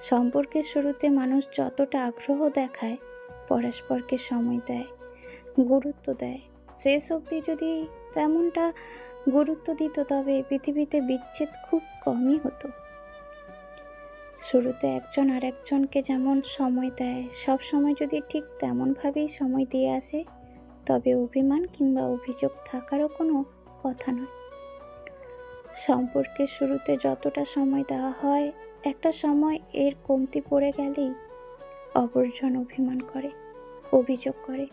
সম্পর্কের শুরুতে মানুষ যতটা আগ্রহ দেখায়, পরস্পরকে সময় দেয়, গুরুত্ব দেয়। শেষ অবধি যদি তেমনটা গুরুত্ব দিত, তবে পৃথিবীতে বিচ্ছেদ খুব কমই হতো। শুরুতে একজন আরেকজনকে যেমন সময় দেয় সব সময় যদি ঠিক তেমনভাবেই সময় দিয়ে আসে, তবে অভিমান কিংবা অভিযোগ থাকারও কোনো কথা নয়। সম্পর্কের শুরুতে যতটা সময় দেওয়া হয়, একটা সময় এর কমতি পড়ে গেলেই অপরজন অভিমান করে, অভিযোগ করে।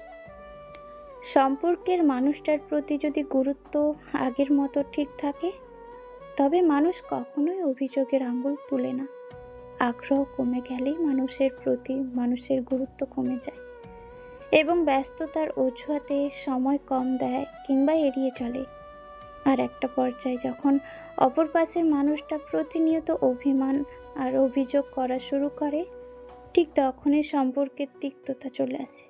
সম্পর্কের মানুষটার প্রতি যদি গুরুত্ব আগের মতো ঠিক থাকে, তবে মানুষ কখনোই অভিযোগের আঙুল তুলে না। আগ্রহ কমে গেলেই মানুষের প্রতি মানুষের গুরুত্ব কমে যায় এবং ব্যস্ততার অজুহাতে সময় কম দেয় কিংবা এড়িয়ে চলে। আর একটা পর্যায়ে যখন অপর পাশের মানুষটা প্রতিনিয়ত অভিমান আর অভিযোগ করা শুরু করে, ঠিক তখনই সম্পর্কের তিক্ততা চলে আসে।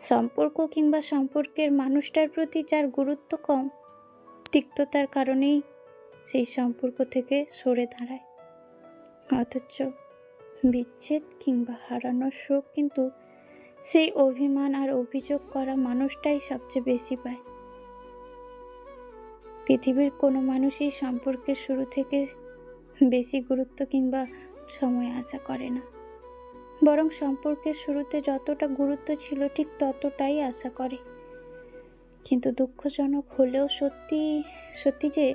সম্পর্ক কিংবা সম্পর্কের মানুষটার প্রতি যার গুরুত্ব কম, তিক্ততার কারণেই সেই সম্পর্ক থেকে সরে দাঁড়ায়। অথচ বিচ্ছেদ কিংবা হারানোর শোক কিন্তু সেই অভিমান আর অভিযোগ করা মানুষটাই সবচেয়ে বেশি পায়। পৃথিবীর কোনো মানুষই সম্পর্কের শুরু থেকে বেশি গুরুত্ব কিংবা সময় আশা করে না। বরং সম্পর্কের শুরুতে যতটা গুরুত্ব ছিল ঠিক ততটাই আশা করে। কিন্তু দুঃখজনক হলেও সত্যি সত্যি যে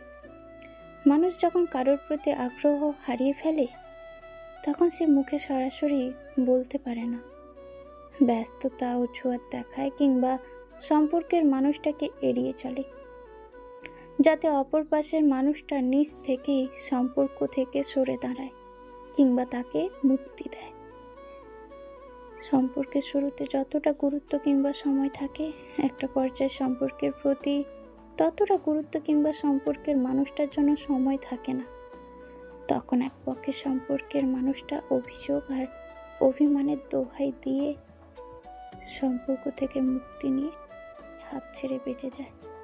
মানুষ যখন কারোর প্রতি আগ্রহ হারিয়ে ফেলে, তখন সে মুখে সরাসরি বলতে পারে না। ব্যস্ততা অজুহাত দেখায় কিংবা সম্পর্কের মানুষটাকে এড়িয়ে চলে। যাতে অপর পাশের মানুষটা নিজ থেকেই সম্পর্ক থেকে সরে দাঁড়ায় কিংবা তাকে মুক্তি দেয়। সম্পর্কের শুরুতে যতটা গুরুত্ব কিংবা সময় থাকে, একটা পর্যায়ে সম্পর্কের প্রতি ততটা গুরুত্ব কিংবা সম্পর্কের মানুষটার জন্য সময় থাকে না। তখন এক পক্ষে সম্পর্কের মানুষটা অভিযোগ আর অভিমানের দোহাই দিয়ে সম্পর্ক থেকে মুক্তি নিয়ে হাত ছেড়ে বেঁচে যায়।